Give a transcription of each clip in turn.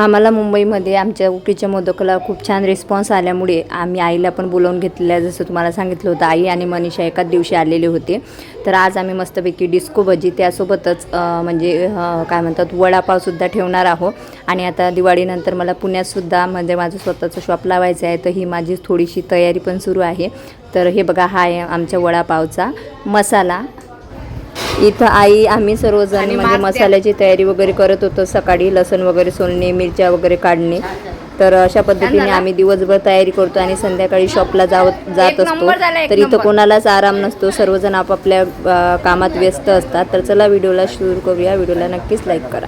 आम्हाला मुंबईमध्ये आमच्या उकडीच्या मोदकाला खूप छान रिस्पॉन्स आल्यामुळे आम्ही आईला पण बोलावून घेतलेलं आहे. जसं तुम्हाला सांगितलं होतं आई आणि मनीषा एकाच दिवशी आलेले होते. तर आज आम्ही मस्तपैकी डिस्को भजी त्यासोबतच म्हणजे काय म्हणतात वडापावसुद्धा ठेवणार आहोत. आणि आता दिवाळीनंतर मला पुण्यातसुद्धा म्हणजे माझं स्वतःचं शॉप लावायचं आहे. तर ही माझी थोडीशी तयारी पण सुरू आहे. तर हे बघा हा आहे आमच्या वडापावचा मसाला. इथं आई आम्ही सर्वजण म्हणजे मसाल्याची तयारी वगैरे करत होतो सकाळी लसण वगैरे सोलणे मिरच्या वगैरे काढणे. तर अशा पद्धतीने आम्ही दिवसभर तयारी करतो आणि संध्याकाळी शॉपला जाव जात असतो. तर इथं कोणालाच आराम नसतो. सर्वजण आपापल्या कामात व्यस्त असतात. तर चला व्हिडिओला सुरू करूया. व्हिडिओला नक्कीच लाईक करा.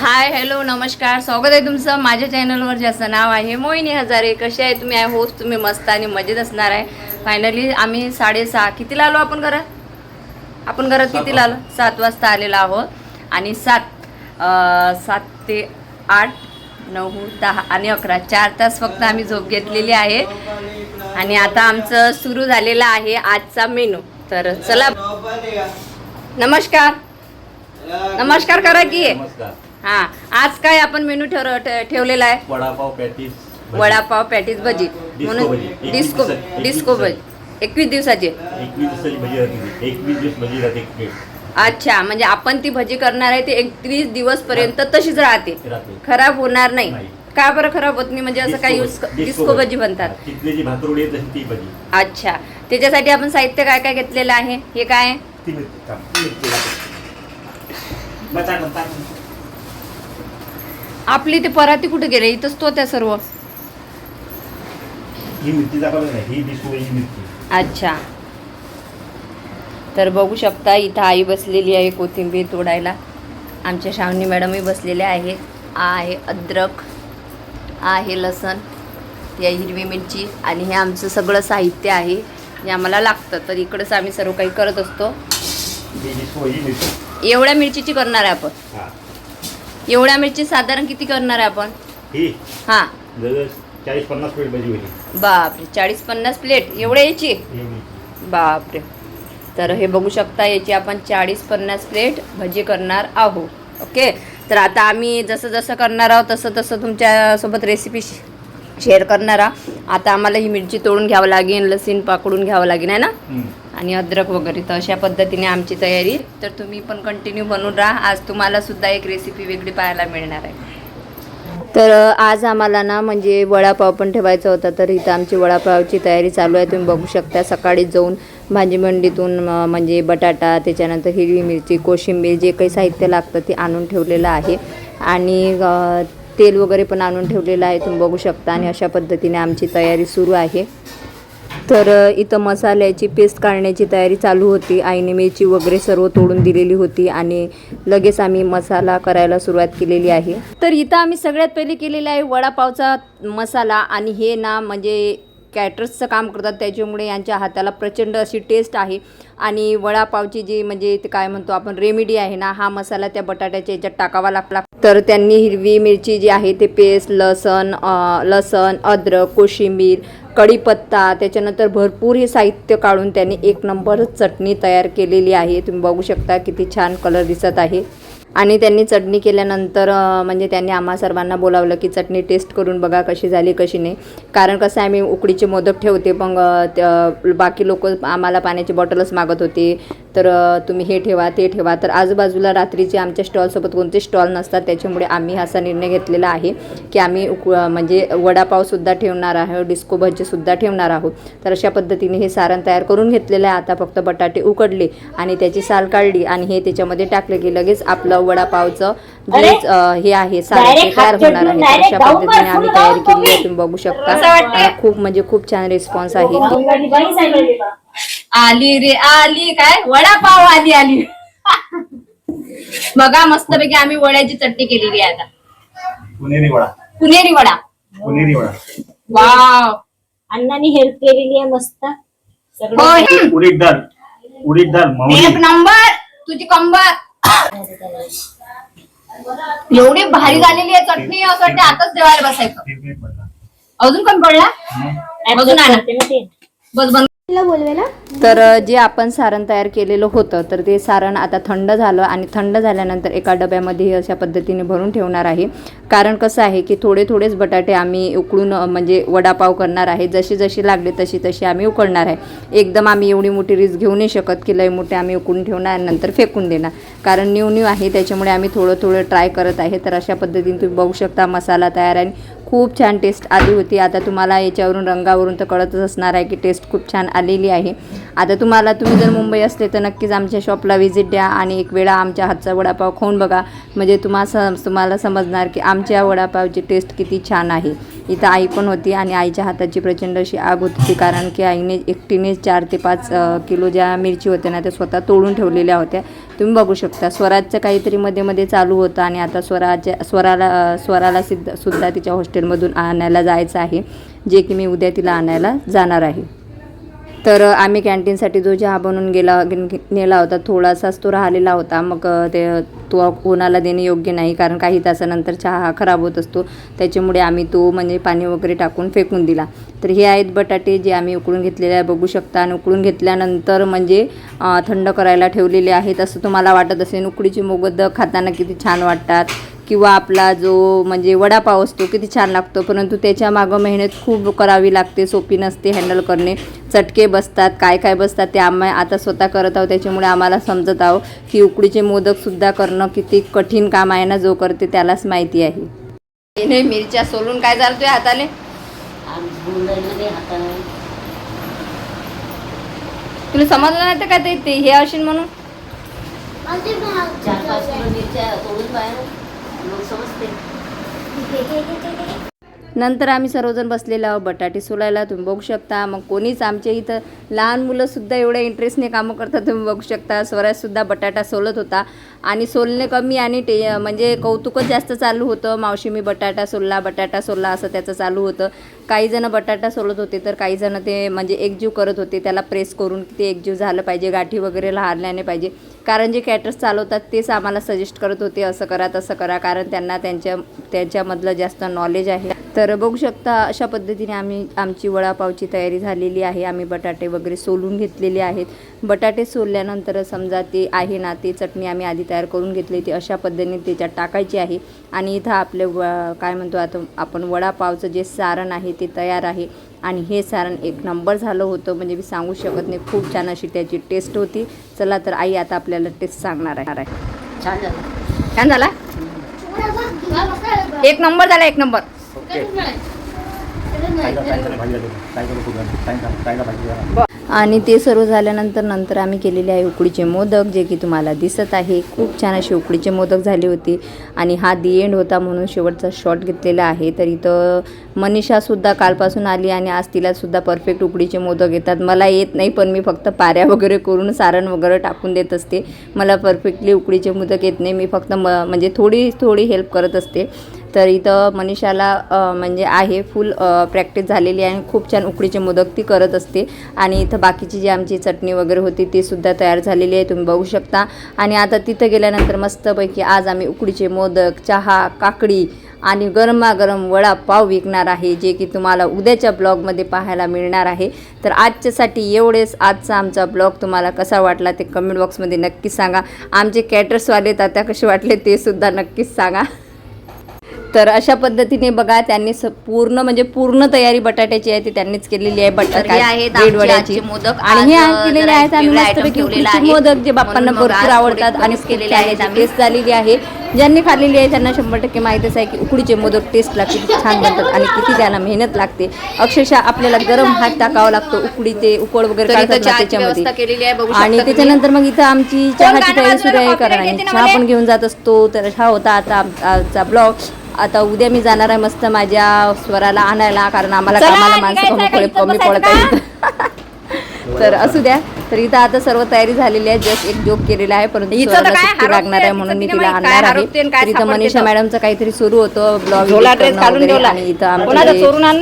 हाय हॅलो नमस्कार. स्वागत आहे तुमचं माझ्या चॅनलवर ज्याचं नाव आहे मोहिनी हजारे. कसे आहे तुम्ही? आय होप तुम्ही मस्त आणि मजेत असणार आहे. फायनली आम्ही साडेसहा कितीला आलो आपण घरात? आपण घरात कितीला आलो? सात वाजता आलेलो आहोत. आणि सात सात ते आठ नऊ दहा आणि अकरा. चार तास फक्त आम्ही झोप घेतलेली आहे. आणि आता आमचं सुरू झालेलं आहे आजचा मेनू. तर चला. नमस्कार. नमस्कार करा की. हा आज काय आपण मेनू ठरव ठेवलेला आहे? वडापाव पॅटीस भजी. वडापाव पॅटीस भजी. म्हणून डिस्को डिस्को भजी. एकवीस दिवसाची? एकवीस दिवसाची भजी राहते ती. एकवीस दिवस भजी राहते एक प्लेट अच्छा म्हणजे आपण ती भजी करणार आहे ती एकवीस दिवस पर्यंत तशीच राहते. राहते. खराब होणार नाही. नाही. का बरं खराब होत नाही? म्हणजे असं काही. Use disco bhaji. बनतात हा, तिथली जी भाकरवडी आहे तशी ती भजी. अच्छा. त्याच्यासाठी आपण साहित्य काय काय घेतलेलं आहे? हे काय? आहे? ती मिरची. थांब, ती मिरची टाक. बटाटा टाक. आपली ते पराती कुठे गेले? इथंच तो त्या सर्व. ही मिरची दाखवली नाही. ही डिस्को भजी मिरची. अच्छा. तर बघू शकता इथं आई बसलेली आहे कोथिंबीर तोडायला. आमच्या श्रावणी मॅडमही बसलेल्या आहेत आ आहे अद्रक आ आहे लसण आहे हिरवी मिरची आणि हे आमचं सगळं साहित्य आहे. हे आम्हाला लागतं. तर इकडंच आम्ही सर्व काही करत असतो. एवढ्या मिरचीची करणार आहे आपण. एवढ्या मिरची साधारण किती करणार आहे आपण? ही. चाळीस पन्नास प्लेट भजी होती. बापरे चाळीस पन्नास प्लेट एवढ्या याची? एवढी. बापरे. तर हे बघू शकता याची आपण चाळीस पन्नास प्लेट भजी करणार आहोत. ओके? तर आता आम्ही जसं जसं करणार आहोत तसं तसं तुमच्यासोबत रेसिपी शेअर करणार आहोत. आता आम्हाला ही मिरची तोडून घ्यावं लागेल लसीण पाकडून घ्यावं लागेल आहे ना. आणि अद्रक वगैरे तर अशा पद्धतीने आमची तयारी. तर तुम्ही पण कंटिन्यू बनवून राहा. आज तुम्हाला सुद्धा एक रेसिपी वेगळी पाहायला मिळणार आहे. तर आज आम्हाला ना म्हणजे वडापाव पण ठेवायचा होता. तर इथं आमची वडापावची तयारी चालू आहे. तुम्ही बघू शकता सकाळी जाऊन भाजी मंडीतून म्हणजे बटाटा त्याच्यानंतर हिरवी मिरची कोशिंबीर जे काही साहित्य लागतं ते आणून ठेवलेलं आहे. आणि तेल वगैरे पण आणून ठेवलेलं आहे. तुम्ही बघू शकता. आणि अशा पद्धतीने आमची तयारी सुरू आहे. तर इथं मसाल्याची पेस्ट काढण्याची तयारी चालू होती. आईने मिरची वगैरे सर्व तोडून दिलेली होती आणि लगेच आम्ही मसाला करायला सुरुवात केलेली आहे. तर इथं आम्ही सगळ्यात पहिले केलेला आहे वडापावचा मसाला आणि हे ना म्हणजे कॅटर्सचं काम करतात. त्याच्यामुळे यांच्या हाताला प्रचंड अशी टेस्ट आहे. आणि वडापावची जी म्हणजे ते काय म्हणतो आपण रेमेडी आहे ना हा मसाला त्या बटाट्याच्या याच्यात टाकावा लागला तर त्यांनी हिरवी मिरची जी आहे ते पेस्ट लसण लसण अद्रक कोशिंबीर कढीपत्ता त्याच्यानंतर भरपूर हे साहित्य काढून त्यांनी एक नंबर चटणी तयार केलेली आहे. तुम्ही बघू शकता किती छान कलर दिसत आहे. आणि त्यांनी चटणी केल्यानंतर म्हणजे त्यांनी आम्हा सर्वांना बोलावलं की चटणी टेस्ट करून बघा कशी झाली कशी नाही. कारण कसं आहे, आम्ही उकडीचे मोदक ठेवते मग त्या- बाकी लोक आम्हाला पाण्याची बॉटलच मागत होते. तर तुम्ही हे ठेवा ते ठेवा तर आजूबाजूला रात्रीचे आमच्या स्टॉलसोबत कोणते स्टॉल नसतात त्याच्यामुळे आम्ही असा निर्णय घेतलेला आहे की आम्ही म्हणजे वडापावसुद्धा ठेवणार आहोत डिस्को भजीसुद्धा ठेवणार आहोत तर अशा पद्धतीने हे सारण तयार करून घेतलेलं आहे आता फक्त बटाटे उकडले आणि त्याची साल काढली आणि हे त्याच्यामध्ये टाकले की लगेच आपलं वडापावचं जे हे आहे सारण तयार होणार आहे अशा पद्धतीने आम्ही तयारी केली आहे तुम्ही बघू शकता खूप म्हणजे खूप छान रिस्पॉन्स आहे आली रे आली. काय? वडापाव आली आली. बघा मस्तपैकी आम्ही वड्याची चटणी केलेली आहे आता. पुणेरी वडा. पुणेरी वडा. पुणेरी वडा. वाव. अण्णांनी हेल्प केलेली आहे मस्त. सगळं होय. उडीद डाळ उडीद डाळ मावळी एक नंबर. तुझी कंबर. एवढी भारी झालेली आहे चटणी असं वाटतं आताच जेवायला बसायचं. अजून पण पडला हं. अजून आणा करते ना ते. बस बंद तर जे आपण सारण तयार केलेलं होतं तर ते सारण आता थंड झालं आणि थंड झाल्यानंतर एका डब्यामध्ये हे अशा पद्धतीने भरून ठेवणार आहे. कारण कसं आहे की थोडे थोडेच बटाटे आम्ही उकळून म्हणजे वडापाव करणार आहे. जशी जशी लागले तशी तशी आम्ही उकळणार आहे. एकदम आम्ही एवढी मोठी रिस्क घेऊ नाही शकत की लय मोठे आम्ही उकळून ठेवणार नंतर फेकून देणार. कारण न्यू न्यू आहे त्याच्यामुळे आम्ही थोडं थोडं ट्राय करत आहे. तर अशा पद्धतीने तुम्ही बघू शकता मसाला तयार आहे. खूप छान टेस्ट आली होती. आता तुम्हाला याच्यावरून रंगावरून तर कळतच असणार आहे की टेस्ट खूप छान आलेली आहे. आता तुम्हाला तुम्ही जर मुंबई असले तर नक्कीच आमच्या शॉपला व्हिजिट द्या आणि एक वेळा आमच्या हातचा वडापाव खाऊन बघा. म्हणजे तुम्हाला तुम्हाला समजणार की आमच्या वडापावची टेस्ट किती छान आहे. इथं आई पण होती आणि आईच्या हाताची प्रचंड अशी आग होती कारण की आईने एकटीने चार ते पाच किलो ज्या मिरची होत्या ना त्या स्वतः तोडून ठेवलेल्या होत्या. तुम्ही बघू शकता. स्वराजचं काहीतरी मध्ये मध्ये चालू होतं आणि आता स्वराच्या स्वराला स्वराला सिद्ध सुद्धा तिच्या हॉस्टेलमधून आणायला जायचं आहे. जे की मी उद्या तिला आणायला जाणार आहे. तर आम्ही कॅन्टीनसाठी जो चहा बनवून गेला नेला होता थोडासाच तो राहिलेला होता. मग ते तो कोणाला देणे योग्य नाही कारण काही तासानंतर चहा हा खराब होत असतो. त्याच्यामुळे आम्ही तो म्हणजे पाणी वगैरे टाकून फेकून दिला. तर हे आहेत बटाटे जे आम्ही उकळून घेतलेले आहे बघू शकता. आणि उकळून घेतल्यानंतर म्हणजे थंड करायला ठेवलेले आहेत असं तुम्हाला वाटत असेल. उकडीचे मोगद खाताना किती छान वाटतात. किंवा आपला जो म्हणजे वडापाव असतो किती छान लागतो. परंतु त्याच्या मागं मेहनत खूप करावी लागते सोपी नसते हँडल करणे. चटके बसतात काय काय बसतात ते आम्ही आता स्वतः करत आहोत. त्याच्यामुळे आम्हाला समजत आहो की उकडीचे मोदकसुद्धा करणं किती कठीण काम आहे ना जो करते त्यालाच माहिती आहे. मिरच्या सोलून काय झालं तुझ्या हाताने? तुला समजलं नाही तर काय ते- ते हे असेल म्हणून? समजते. नंतर आम्ही सर्वजण बसलेलो आहोत बटाटे सोलायला तुम्ही बघू शकता. मग कोणीच आमच्या इथं लहान मुलंसुद्धा एवढ्या इंटरेस्टने कामं करतात तुम्ही बघू शकता. स्वराजसुद्धा बटाटा सोलत होता. आणि सोलणे कमी आणि टे म्हणजे कौतुकच जास्त चालू होतं. मावशी मी बटाटा सोलला बटाटा सोलला असं त्याचं चालू होतं. काहीजणं बटाटा सोलत होते तर काहीजणं ते म्हणजे एकजीव करत होते. त्याला प्रेस करून ते एकजीव झालं पाहिजे गाठी वगैरे लहानल्याने पाहिजे. कारण जे कॅटर्स चालवतात तेच आम्हाला सजेस्ट करत होते असं करा तसं करा. कारण त्यांना त्यांच्या त्यांच्यामधलं जास्त नॉलेज आहे. तर बघू शकता अशा पद्धतीने आम्ही आमची वडापावची तयारी झालेली आहे. आम्ही बटाटे वगैरे सोलून घेतलेले आहेत. बटाटे सोलल्यानंतर समजा ते आहे ना ते चटणी आम्ही आधी तयार करून घेतली ती अशा पद्धतीने त्याच्यात टाकायची आहे. आणि इथं आपले व काय म्हणतो आता आपण वडापावचं जे सारण आहे ते तयार आहे. आणि हे सारण एक नंबर झालं होतं म्हणजे मी सांगू शकत नाही. खूप छान अशी त्याची टेस्ट होती. चला तर आई आता आपल्याला टेस्ट सांगणार आहे. छान झालं. छान झाला? एक नंबर झाला एक नंबर. ओके. आणि ते सर्व झाल्यानंतर नंतर आम्ही केलेले आहे उकडीचे मोदक जे की तुम्हाला दिसत आहे. खूप छान असे उकडीचे मोदक झाले होते. आणि हा दी एंड होता म्हणून शेवटचा शॉट घेतलेला आहे. तर इथं मनीषासुद्धा कालपासून आली आणि आज तिलासुद्धा परफेक्ट उकडीचे मोदक येतात. मला येत नाही पण मी फक्त पाऱ्या वगैरे करून सारण वगैरे टाकून देत असते. मला परफेक्टली उकडीचे मोदक येत नाही. मी फक्त म म्हणजे थोडी थोडी हेल्प करत असते. तर इथं मनीषाला म्हणजे आहे फुल प्रॅक्टिस झालेली आहे आणि खूप छान उकडीचे मोदक ती करत असते. आणि इथं बाकीची जी आमची चटणी वगैरे होती ती सुद्धा तयार झालेली आहे तुम्ही बघू शकता. आणि आता तिथं गेल्यानंतर मस्तपैकी आज आम्ही उकडीचे मोदक चहा काकडी आणि गरमागरम वडापाव विकणार आहे जे की तुम्हाला उद्याच्या ब्लॉगमध्ये पाहायला मिळणार आहे. तर आजच्यासाठी एवढेच. आजचा आमचा ब्लॉग तुम्हाला कसा वाटला ते कमेंट बॉक्समध्ये नक्कीच सांगा. आमचे कॅटर्सवाले तात्या कसे वाटले ते सुद्धा नक्कीच सांगा. तर अशा पद्धतीने बघा त्यांनी पूर्ण म्हणजे पूर्ण तयारी बटाट्याची आहे ती त्यांनीच केलेली आहे तर बटाटा आहेत ब्रेड आमचे वड्याची आजचे मोदक. आणि हे केलेले आहेत आम्ही उकडीचे. मोदक जे बाप्पांना भरपूर आवडतात आणि केलेले आहेत. टेस्ट झालेली आहे ज्यांनी खाल्लेली आहे त्यांना शंभर टक्के माहीतच आहे की उकडीचे मोदक टेस्टला किती छान बनतात आणि किती त्याला मेहनत लागते अक्षरशः आपल्याला गरम हात टाकावा लागतो उकडी ते उकड वगैरे त्याच्यामध्ये आणि. त्याच्यानंतर मग इथं आमची चहाची तयारी सुरू आहे कारण चहा? पण घेऊन जात असतो तर हा होता आता आम- आजचा ब्लॉग आता उद्या मी जाणार आहे मस्त माझ्या स्वराला आणायला कारण आम्हाला कामाला माणसं कमी पडत- तर असू द्या. तर इथं आता सर्व तयारी झालेली आहे. जस्ट एक जोक केलेला आहे. परंतु लागणार आहे म्हणून मी तिला आणणार आहे. तर इथं मनीषा. मॅडमचं काहीतरी सुरू होतं. ब्लॉग. आणि इथं आमचे?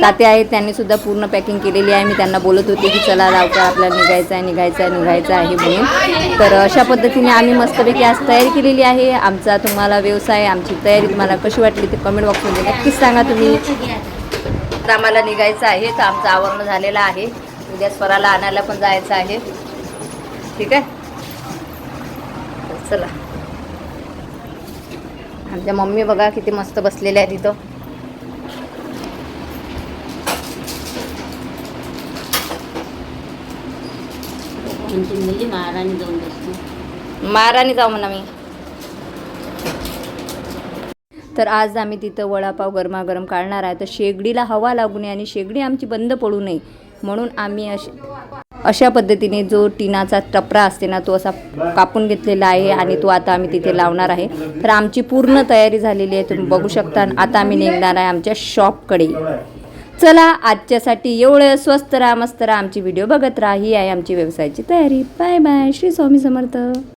ताते आहेत त्यांनी सुद्धा पूर्ण पॅकिंग केलेली आहे. मी त्यांना बोलत होते की चला लवकर आपल्याला निघायचं आहे निघायचं आहे निघायचं आहे म्हणून. तर अशा पद्धतीने आम्ही मस्तपैकी आज तयारी केलेली आहे. आमचा तुम्हाला व्यवसाय आमची तयारी तुम्हाला कशी वाटली ते कमेंट बॉक्समध्ये नक्कीच सांगा तुम्ही. तर आम्हाला निघायचं आहे. तर आमचं आवरण झालेलं आहे. उद्या स्वराला आणायला पण जायचं आहे. ठीक आहे? चला. आमच्या मम्मी बघा किती मस्त बसलेल्या आहेत तिथं महाराणी जाऊन बसतो माराने जाऊ म्हणा मी. तर आज आम्ही तिथं वडापाव गरमागरम काढणार आहे. तर शेगडीला हवा लागू नये आणि शेगडी आमची बंद पडू नये. म्हणून आम्ही अश अशा पद्धतीने जो टिनाचा टपरा असते ना तो असा कापून घेतलेला आहे आणि तो आता आम्ही तिथे लावणार आहे. तर आमची पूर्ण तयारी झालेली आहे तुम्ही बघू शकता. आता आम्ही निघणार आहे आमच्या शॉपकडे. चला आजच्यासाठी एवढं स्वस्त राहा मस्त राहा. आमची व्हिडिओ बघत राहा. ही आहे आमची व्यवसायाची तयारी. Bye bye. श्री स्वामी समर्थ.